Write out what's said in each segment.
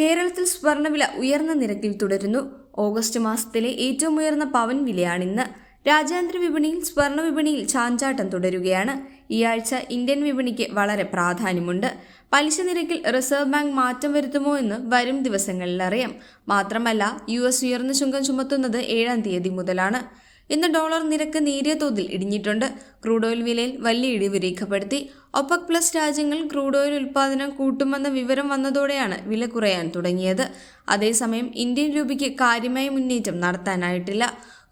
കേരളത്തിൽ സ്വർണവില ഉയർന്ന നിരക്കിൽ തുടരുന്നു. ഓഗസ്റ്റ് മാസത്തിലെ ഏറ്റവും ഉയർന്ന പവൻ വിലയാണിന്ന്. രാജ്യാന്തര വിപണിയിൽ സ്വർണ വിപണിയിൽ ചാഞ്ചാട്ടം തുടരുകയാണ്. ഈ ആഴ്ച ഇന്ത്യൻ വിപണിക്ക് വളരെ പ്രാധാന്യമുണ്ട്. പലിശ നിരക്കിൽ റിസർവ് ബാങ്ക് മാറ്റം വരുത്തുമോ എന്ന് വരും ദിവസങ്ങളിൽ അറിയാം. മാത്രമല്ല യു എസ് ഉയർന്ന ചുങ്കം ചുമത്തുന്നത് ഏഴാം തീയതി മുതലാണ്. ഇന്ന് ഡോളർ നിരക്ക് നേരിയ തോതിൽ ഇടിഞ്ഞിട്ടുണ്ട്. ക്രൂഡ് ഓയിൽ വിലയിൽ വലിയ ഇടിവ് രേഖപ്പെടുത്തി. ഒപ്പക് പ്ലസ് രാജ്യങ്ങൾ ക്രൂഡ് ഓയിൽ ഉൽപ്പാദനം കൂട്ടുമെന്ന വിവരം വന്നതോടെയാണ് വില കുറയാൻ തുടങ്ങിയത്. അതേസമയം ഇന്ത്യൻ രൂപയ്ക്ക് കാര്യമായ മുന്നേറ്റം നടത്താനായിട്ടില്ല.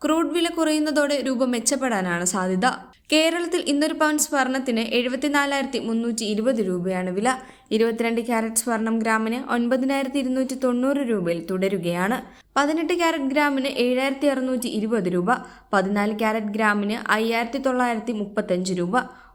ക്രൂഡ് വില കുറയുന്നതോടെ രൂപ മെച്ചപ്പെടാനാണ് സാധ്യത. കേരളത്തിൽ ഇന്നൊരു പവൻ സ്വർണത്തിന് എഴുപത്തിനാലായിരത്തി മുന്നൂറ്റി ഇരുപത് രൂപയാണ് വില. ഇരുപത്തിരണ്ട് ക്യാരറ്റ് സ്വർണം ഗ്രാമിന് ഒൻപതിനായിരത്തി ഇരുന്നൂറ്റി തൊണ്ണൂറ് രൂപയിൽ തുടരുകയാണ്. പതിനെട്ട് ക്യാരറ്റ് ഗ്രാമിന് ഏഴായിരത്തി അറുന്നൂറ്റി ഇരുപത് രൂപ പതിനാല് ക്യാരറ്റ് ഗ്രാമിന് അയ്യായിരത്തി തൊള്ളായിരത്തി മുപ്പത്തഞ്ച് രൂപ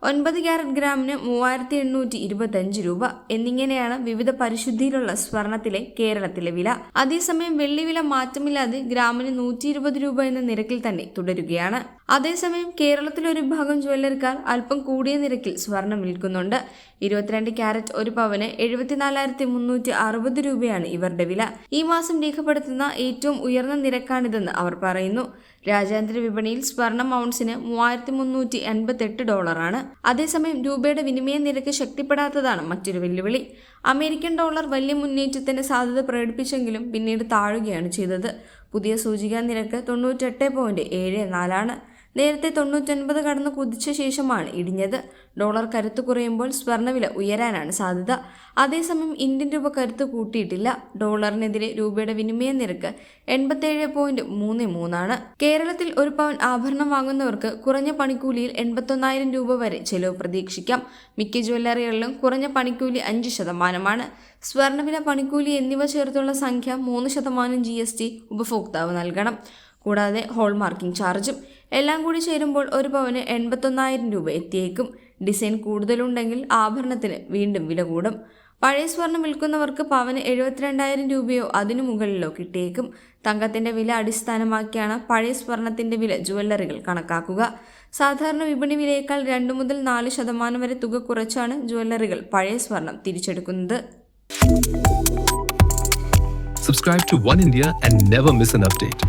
ഒൻപത് ക്യാരറ്റ് ഗ്രാമിന് മൂവായിരത്തി എണ്ണൂറ്റി ഇരുപത്തഞ്ച് രൂപ എന്നിങ്ങനെയാണ് വിവിധ പരിശുദ്ധിയിലുള്ള സ്വർണത്തിലെ കേരളത്തിലെ വില. അതേസമയം വെള്ളി വില മാറ്റമില്ലാതെ ഗ്രാമിന് നൂറ്റി രൂപ എന്ന നിരക്കിൽ തന്നെ തുടരുകയാണ്. അതേസമയം കേരളത്തിലെ ഒരു വിഭാഗം ജ്വല്ലറിക്കാർ അല്പം കൂടിയ നിരക്കിൽ സ്വർണം വിൽക്കുന്നുണ്ട്. ഇരുപത്തിരണ്ട് ക്യാരറ്റ് ഒരു പവന് എഴുപത്തിനാലായിരത്തി മുന്നൂറ്റി അറുപത് രൂപയാണ് ഇവരുടെ വില. ഈ മാസം രേഖപ്പെടുത്തുന്ന ഏറ്റവും ഉയർന്ന നിരക്കാണിതെന്ന് അവർ പറയുന്നു. രാജ്യാന്തര വിപണിയിൽ സ്വർണം ഔൺസിന് മൂവായിരത്തി മുന്നൂറ്റി എൺപത്തെട്ട് ഡോളറാണ്. അതേസമയം രൂപയുടെ വിനിമയ നിരക്ക് ശക്തിപ്പെടാത്തതാണ് മറ്റൊരു വെല്ലുവിളി. അമേരിക്കൻ ഡോളർ വലിയ മുന്നേറ്റത്തിന് സാധ്യത പ്രകടിപ്പിച്ചെങ്കിലും പിന്നീട് താഴുകയാണ് ചെയ്തത്. പുതിയ സൂചികാ നിരക്ക് തൊണ്ണൂറ്റെട്ട് പോയിന്റ് ഏഴ് നാലാണ് നേരത്തെ തൊണ്ണൂറ്റൊൻപത് കടന്ന് കുതിച്ച ശേഷമാണ് ഇടിഞ്ഞത്. ഡോളർ കരുത്ത് കുറയുമ്പോൾ സ്വർണവില ഉയരാനാണ് സാധ്യത. അതേസമയം ഇന്ത്യൻ രൂപ കരുത്ത് കൂട്ടിയിട്ടില്ല. ഡോളറിനെതിരെ രൂപയുടെ വിനിമയ നിരക്ക് എൺപത്തേഴ് പോയിന്റ് മൂന്ന് മൂന്നാണ്. കേരളത്തിൽ ഒരു പവൻ ആഭരണം വാങ്ങുന്നവർക്ക് കുറഞ്ഞ പണിക്കൂലിയിൽ എൺപത്തൊന്നായിരം രൂപ വരെ ചെലവ് പ്രതീക്ഷിക്കാം. മിക്ക ജ്വല്ലറികളിലും കുറഞ്ഞ പണിക്കൂലി അഞ്ച് ശതമാനമാണ്. സ്വർണവില പണിക്കൂലി എന്നിവ ചേർത്തുള്ള സംഖ്യ മൂന്ന് ശതമാനം ജി എസ് ടി ഉപഭോക്താവ് നൽകണം. കൂടാതെ ഹോൾമാർക്കിംഗ് ചാർജും എല്ലാം കൂടി ചേരുമ്പോൾ ഒരു പവന് എൺപത്തൊന്നായിരം രൂപ എത്തിയേക്കും. ഡിസൈൻ കൂടുതലുണ്ടെങ്കിൽ ആഭരണത്തിന് വീണ്ടും വില കൂടും. പഴയ സ്വർണം വിൽക്കുന്നവർക്ക് പവന് എഴുപത്തിരണ്ടായിരം രൂപയോ അതിനു മുകളിലോ കിട്ടിയേക്കും. തങ്കത്തിന്റെ വില അടിസ്ഥാനമാക്കിയാണ് പഴയ സ്വർണത്തിന്റെ വില ജുവല്ലറികൾ കണക്കാക്കുക. സാധാരണ വിപണി വിലയേക്കാൾ രണ്ടു മുതൽ നാല് ശതമാനം വരെ തുക കുറച്ചാണ് ജുവല്ലറികൾ പഴയ സ്വർണം തിരിച്ചെടുക്കുന്നത്. Subscribe to One India and never miss an update.